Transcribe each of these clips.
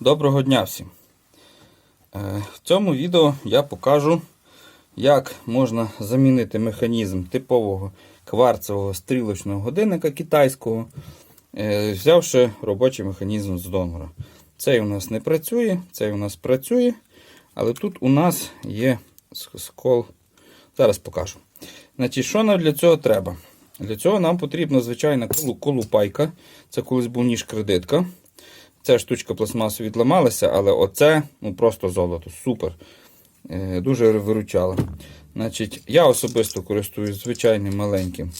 Доброго дня всім! Е, В цьому відео я покажу, як можна замінити механізм типового кварцевого стрілочного годинника китайського, е, взявши робочий механізм з донора. Цей у нас не працює, цей у нас працює, але тут у нас є скол. Зараз покажу. Значить, що нам для цього треба? Для цього нам потрібна звичайна колупайка. Це колись був ніж кредитка. Ця штучка пластмасу відламалася, але оце ну, просто золото. Супер. Е, дуже виручало. Значить, я особисто користуюсь звичайним маленьким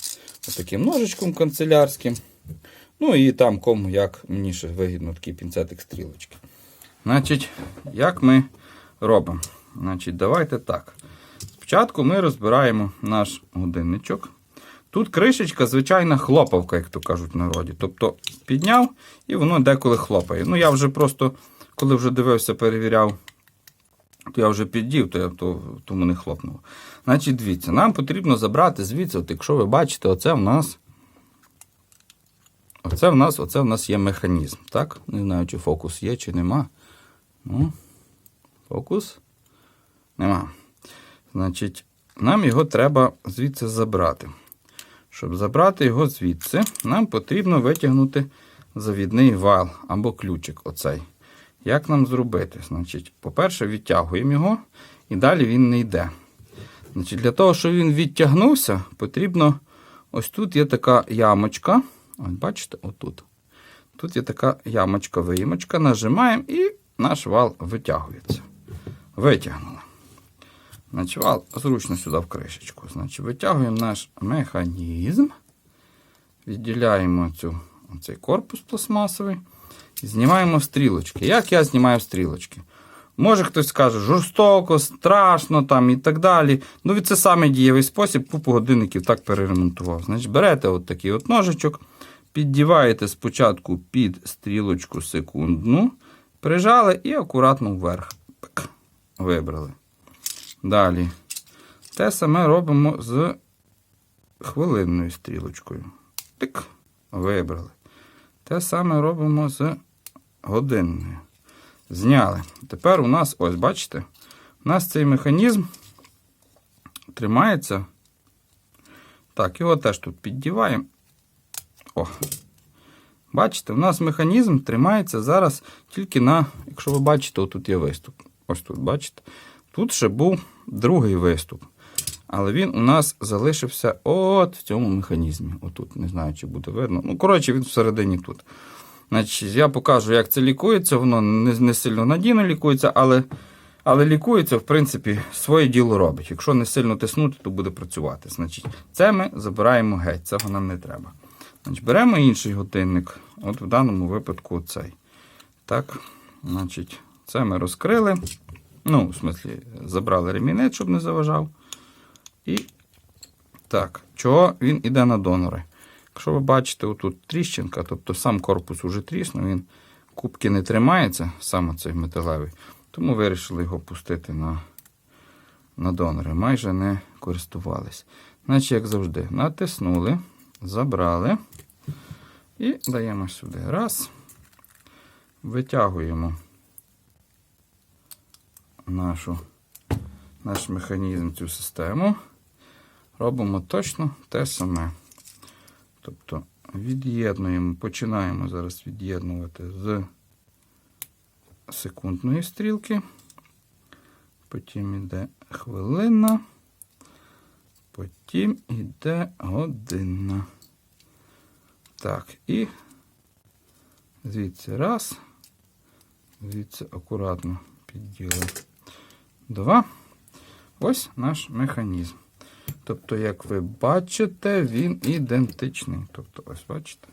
таким ножичком канцелярським. Ну і там кому як мені ще вигідно такий пінцетик стрілочки. Значить, як ми робимо? Значить, давайте так. Спочатку ми розбираємо наш годинничок. Тут кришечка, звичайна хлопавка, як то кажуть в народі. Тобто підняв і воно деколи хлопає. Ну, я вже просто, коли вже дивився, перевіряв, то я вже піддів, то я то, тому не хлопнув. Значить, дивіться, нам потрібно забрати звідси, от якщо ви бачите, оце в нас. Оце в нас, оце в нас є механізм. Так? Не знаю, чи фокус є, чи нема. Ну, фокус нема. Значить, нам його треба звідси забрати. Щоб забрати його звідси, нам потрібно витягнути завідний вал або ключик. оцей. Як нам зробити? Значить, По-перше, відтягуємо його і далі він не йде. Значить, Для того, щоб він відтягнувся, потрібно ось тут є така ямочка. Ось бачите, отут. Тут є така ямочка, виїмочка. Нажимаємо і наш вал витягується. Витягнули. Значить, зручно сюди в кришечку. Значить, витягуємо наш механізм, відділяємо цю, цей корпус пластмасовий і знімаємо стрілочки. Як я знімаю стрілочки? Може хтось скаже, жорстоко, страшно там і так далі. Ну, від це саме дієвий спосіб, купу годинників так переремонтував. Значить, берете от такий от ножичок, піддіваєте спочатку під стрілочку секундну, прижали і акуратно вверх. Пик. Вибрали. Далі. Те саме робимо з хвилинною стрілочкою. Тик. Вибрали. Те саме робимо з годинною. Зняли. Тепер у нас, ось, бачите, у нас цей механізм тримається. Так, його теж тут піддіваємо. О. Бачите, у нас механізм тримається зараз тільки на, якщо ви бачите, отут є виступ. Ось тут, бачите? Тут ще був другий виступ. Але він у нас залишився от в цьому механізмі. Отут, не знаю, чи буде видно. Ну, коротше, він всередині тут. Значить, Я покажу, як це лікується. Воно не, не сильно надійно лікується, але, але лікується, в принципі, своє діло робить. Якщо не сильно тиснути, то буде працювати. Значить, Це ми забираємо геть, цього нам не треба. Значить, Беремо інший годинник. От в даному випадку цей. Так, значить, це ми розкрили. Ну, в смислі, забрали ремінець, щоб не заважав. І так, чого він іде на донори? Якщо ви бачите, отут тріщинка, тобто сам корпус уже тріснув, він кубки не тримається, саме цей металевий, тому вирішили його пустити на, на донори. Майже не користувались. Значить, як завжди, натиснули, забрали і даємо сюди. Раз. Витягуємо нашу, наш механізм, цю систему. Робимо точно те саме. Тобто від'єднуємо, починаємо зараз від'єднувати з секундної стрілки. Потім йде хвилина, потім йде година. Так, і звідси раз, звідси акуратно підділи. Два. Ось наш механізм. Тобто, як ви бачите, він ідентичний. Тобто, ось бачите.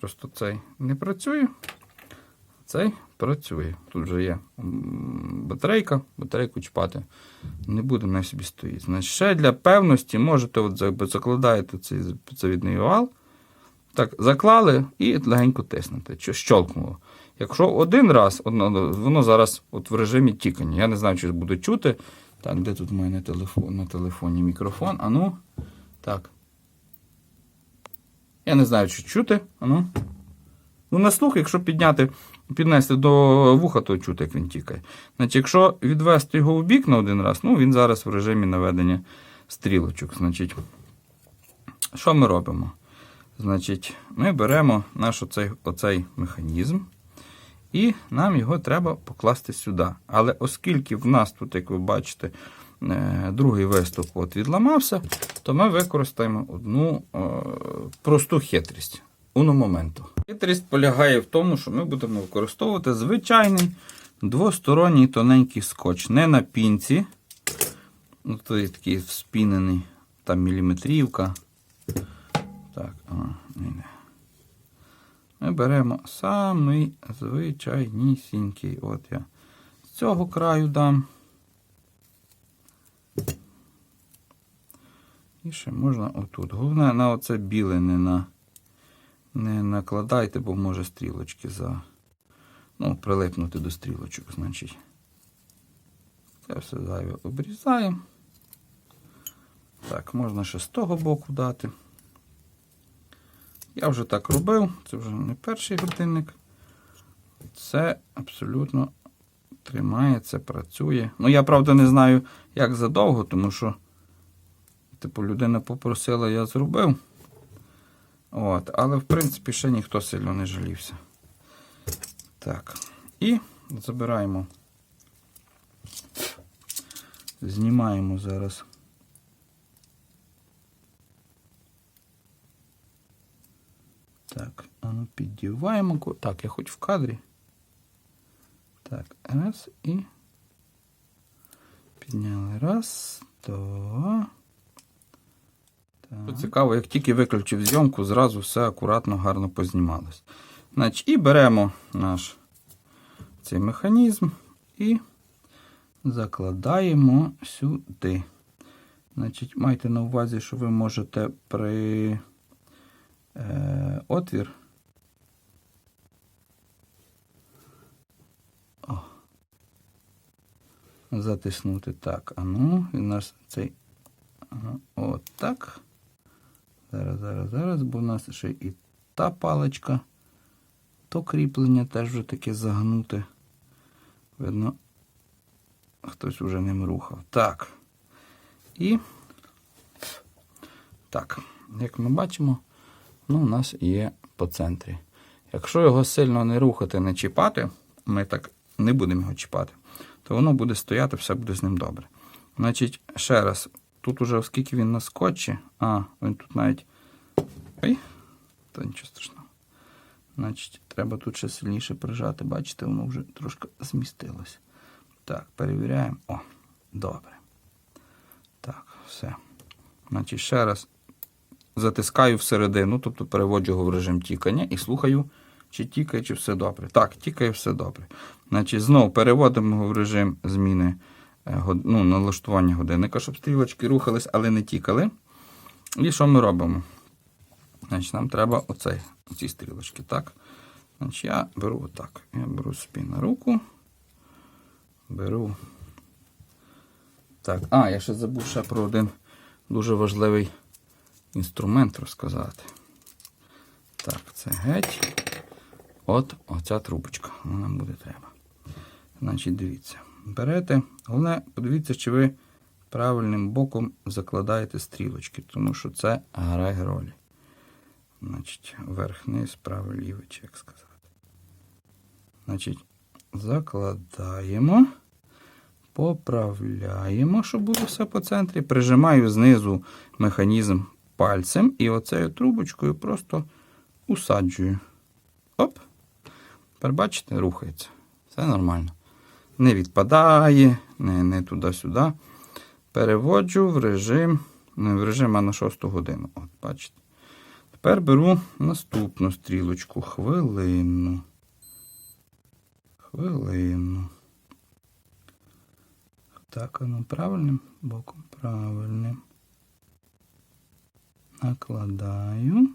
Просто цей не працює, цей працює. Тут вже є батарейка, батарейку чіпати не буде, на собі стоїть. Значить, ще для певності можете от закладаєте цей завідний вал. Так, заклали і легенько тиснете. Що щолкнуло. Якщо один раз, воно зараз от в режимі тікання. Я не знаю, чи буде чути. Так, де тут в мене телефон, на телефоні мікрофон? Ану. Так. Я не знаю, чи чути. Ану. Ну, на слух, якщо підняти піднести до вуха, то чути, як він тікає. Значить, якщо відвести його в бік на один раз, ну він зараз в режимі наведення стрілочок. Значить, що ми робимо? Значить, ми беремо наш оцей, оцей механізм, і нам його треба покласти сюди. Але оскільки в нас тут, як ви бачите, е, другий виступ от відламався, то ми використаємо одну е, просту хитрість. Моменту. Хитрість полягає в тому, що ми будемо використовувати звичайний двосторонній тоненький скотч. Не на пінці. Ну, той такий вспінений, там міліметрівка. Так, а, ні, ні. Ми беремо самий звичайнісінький. От я з цього краю дам. І ще можна отут. Головне на оце біле не, на, не накладайте, бо може стрілочки за. Ну, прилипнути до стрілочок, значить. Це все зайве обрізаємо. Так, можна ще з того боку дати. Я вже так робив, це вже не перший годинник. Це абсолютно тримається, працює. Ну, я правда не знаю, як задовго, тому що, типу, людина попросила, я зробив. От, але в принципі ще ніхто сильно не жалівся. Так. І забираємо. Знімаємо зараз. Так, а ну піддіваємо. Так, я хоч в кадрі. Так, раз і. Підняли. Раз, два. Так. Цікаво, як тільки виключив зйомку, зразу все акуратно, гарно познімалось. Значить, і беремо наш цей механізм і закладаємо сюди. Значить, майте на увазі, що ви можете при е, отвір. О. Затиснути так. А ну, у нас цей. Ага, от так. Зараз, зараз, зараз, бо у нас ще і та паличка. То кріплення теж вже таке загнуте. Видно, хтось уже ним рухав. Так. І так, як ми бачимо, ну, у нас є по центрі. Якщо його сильно не рухати, не чіпати, ми так не будемо його чіпати, то воно буде стояти, все буде з ним добре. Значить, ще раз, тут уже, оскільки він на скотчі, а, він тут навіть. Ой, то нічого страшного. Значить, треба тут ще сильніше прижати. Бачите, воно вже трошки змістилось. Так, перевіряємо. О, добре. Так, все. Значить, ще раз затискаю всередину, тобто переводжу його в режим тікання і слухаю, чи тікає, чи все добре. Так, тікає, все добре. Значить, знову переводимо його в режим зміни е, ну, налаштування годинника, щоб стрілочки рухались, але не тікали. І що ми робимо? Значить, нам треба оцей, оці стрілочки. Так? Значить, я беру отак. Я беру собі на руку. Беру. Так, а, я ще забув ще про один дуже важливий інструмент розказати. Так, це геть. От оця трубочка. Вона нам буде треба. Значить, дивіться. Берете. Головне, подивіться, чи ви правильним боком закладаєте стрілочки, тому що це грає роль. Значить, верх-низ, правий лівий, чи як сказати. Значить, закладаємо, поправляємо, щоб було все по центрі. Прижимаю знизу механізм пальцем і оцею трубочкою просто усаджую. Оп. Тепер рухається. Все нормально. Не відпадає, не, не туди-сюди. Переводжу в режим, не в режим, а на 6 годину. От, бачите. Тепер беру наступну стрілочку. Хвилину. Хвилину. Так, воно правильним боком. Правильним. Накладаю.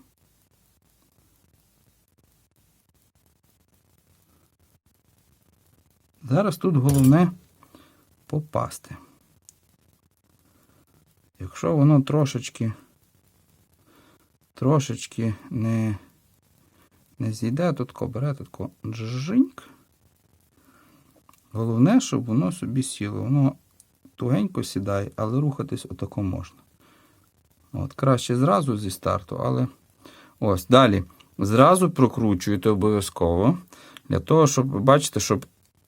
Зараз тут головне попасти. Якщо воно трошечки трошечки не, не зійде, тут бере, тут джжиньк. Головне, щоб воно собі сіло. Воно тугенько сідає, але рухатись отако можна. От, краще зразу зі старту, але ось далі. Зразу прокручуєте обов'язково. Для того, щоб бачите, щоб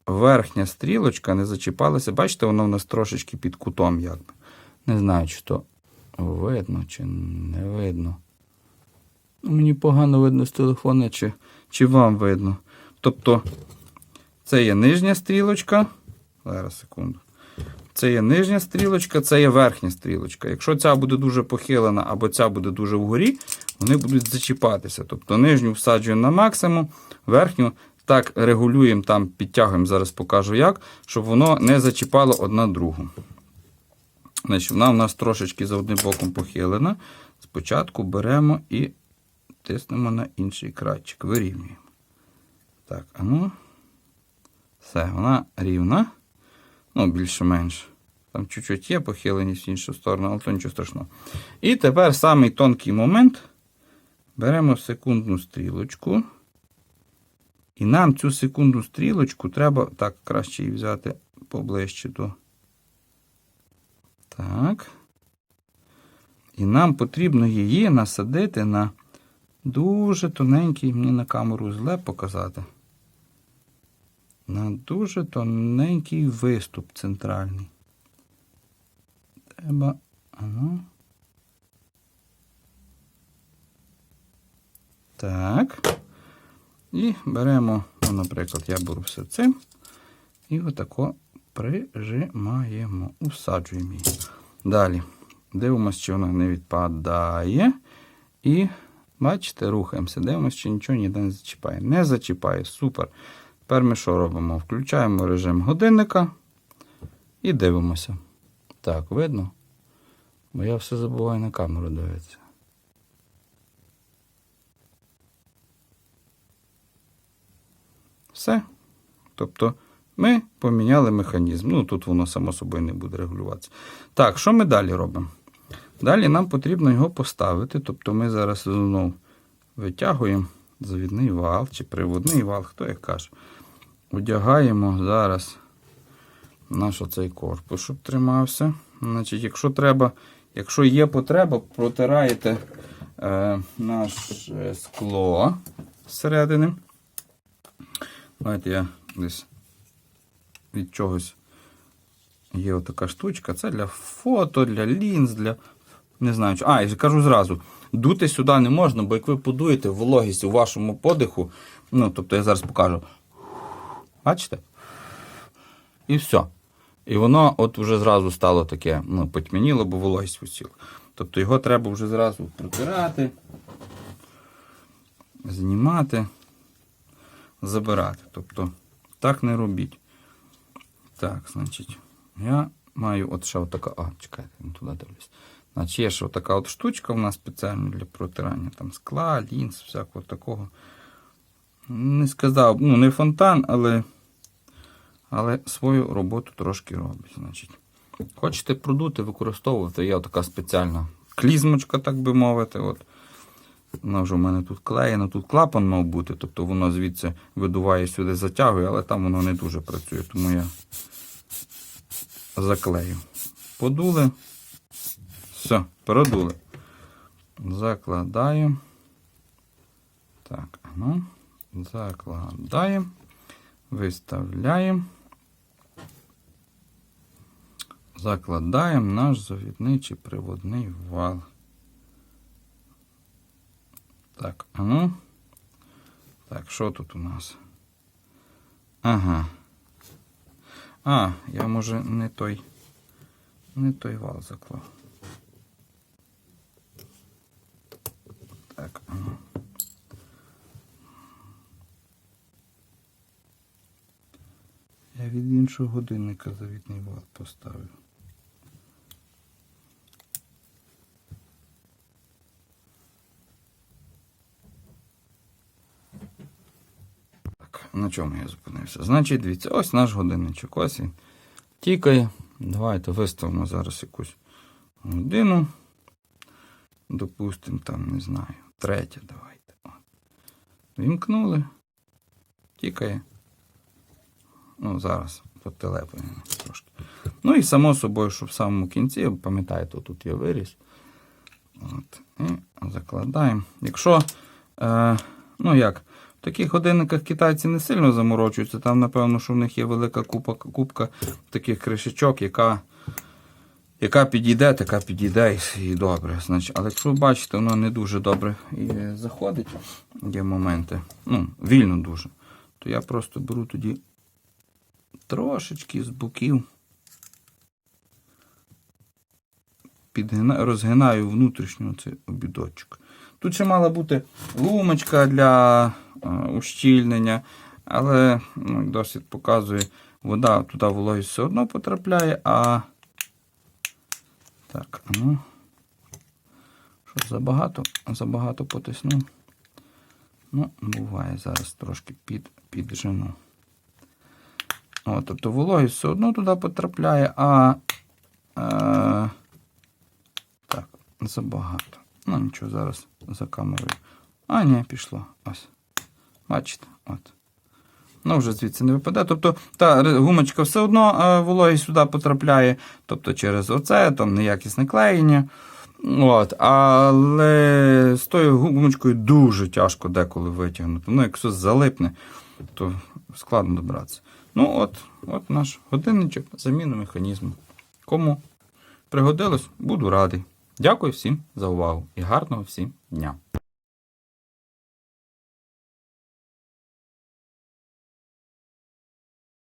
верхня стрілочка не зачіпалася. Бачите, воно в нас трошечки під кутом, якби. Не знаю, чи то видно, чи не видно. Ну, Мені погано видно з телефона, чи, чи вам видно. Тобто, це є нижня стрілочка. Зараз секунду. Це є нижня стрілочка, це є верхня стрілочка. Якщо ця буде дуже похилена або ця буде дуже вгорі, вони будуть зачіпатися. Тобто нижню всаджуємо на максимум, верхню так регулюємо, там підтягуємо, зараз покажу як, щоб воно не зачіпало одна другу. Значить, Вона у нас трошечки за одним боком похилена. Спочатку беремо і тиснемо на інший крайчик, вирівнюємо. Так, а ну. Все, вона рівна. Ну, більше-менш. Там чуть-чуть є похиленість в іншу сторону, але то нічого страшного. І тепер самий тонкий момент. Беремо секундну стрілочку. І нам цю секундну стрілочку треба, так, краще її взяти поближче до. Так. І нам потрібно її насадити на дуже тоненький, мені на камеру зле показати. На дуже тоненький виступ центральний. Треба. Ага. Так. І беремо, ну, наприклад, я беру все цим. І отако прижимаємо, усаджуємо її. Далі. Дивимося, чи вона не відпадає. І, бачите, рухаємося. Дивимося, чи нічого ніде не зачіпає. Не зачіпає. Супер. Тепер ми що робимо? Включаємо режим годинника і дивимося. Так, видно? Бо я все забуваю на камеру дивитися. Все. Тобто ми поміняли механізм. Ну, тут воно само собою не буде регулюватися. Так, що ми далі робимо? Далі нам потрібно його поставити. Тобто ми зараз знову витягуємо завідний вал чи приводний вал, хто як каже. Одягаємо зараз наш оцей корпус, щоб тримався. Значить, Якщо треба, якщо є потреба, протираєте е, наше скло зсередини. Давайте я десь від чогось є отака штучка. Це для фото, для лінз, для. Не знаю. А, і кажу зразу. Дути сюди не можна, бо як ви подуєте вологість у вашому подиху, ну, тобто я зараз покажу. Бачите? І все. І воно от вже зразу стало таке, ну, потьмяніло, бо вологість висіла. Тобто його треба вже зразу протирати, знімати, забирати. Тобто, так не робіть. Так, значить, я маю от ще отака. А, чекайте, не туди дивлюсь. Значить, є ще така от штучка у нас спеціальна для протирання там скла, лінз, всякого такого. Не сказав, ну, не фонтан, але але свою роботу трошки робить. Значить. Хочете продути, використовувати, є така спеціальна клізмочка, так би мовити. От. Вона вже в мене тут клеєна, тут клапан мав бути, тобто воно звідси видуває сюди, затягує, але там воно не дуже працює, тому я заклею. Подули. Все, продули. Закладаємо. Так, ну, закладаємо, виставляємо. Закладаємо наш завідний чи приводний вал. Так, а ну. Так, що тут у нас? Ага. А, я може не той. Не той вал заклав. Так, а ну. Я від іншого годинника завітний вал поставив. На чому я зупинився? Значить, дивіться, ось наш годинничок. Ось він тікає. Давайте виставимо зараз якусь годину. Допустимо, там, не знаю, третя давайте. Вімкнули. Тікає. Ну, зараз потелепаємо трошки. Ну і само собою, що в самому кінці, пам'ятаєте, тут є виріз. От, і закладаємо. Якщо, е, ну як, таких годинниках китайці не сильно заморочуються, там, напевно, що в них є велика купа, купка таких кришечок, яка, яка підійде, така підійде і, і добре. Значить, але якщо ви бачите, воно не дуже добре і заходить, є моменти, ну, вільно дуже, то я просто беру тоді трошечки з боків. підгина... розгинаю внутрішньо цей обідочок. Тут ще мала бути лумочка для е, ущільнення, але ну, досвід показує, вода туди вологість все одно потрапляє, а так, ну. Що забагато, забагато потиснув. Ну, буває, зараз трошки під, піджену. О, тобто вологість все одно туди потрапляє, а. Е, так, забагато. Ну нічого, зараз за камерою. А, ні, пішло. Ось. Бачите? От. Ну, вже звідси не випаде. Тобто та гумочка все одно е, вологість сюди потрапляє, тобто через оце, там неякісне клеєння. От, але з тою гумочкою дуже тяжко деколи витягнути. Ну, якщо залипне, то складно добратися. Ну, от, от наш годинничок, заміна механізму. Кому пригодилось, буду радий. Дякую всім за увагу і гарного всім дня!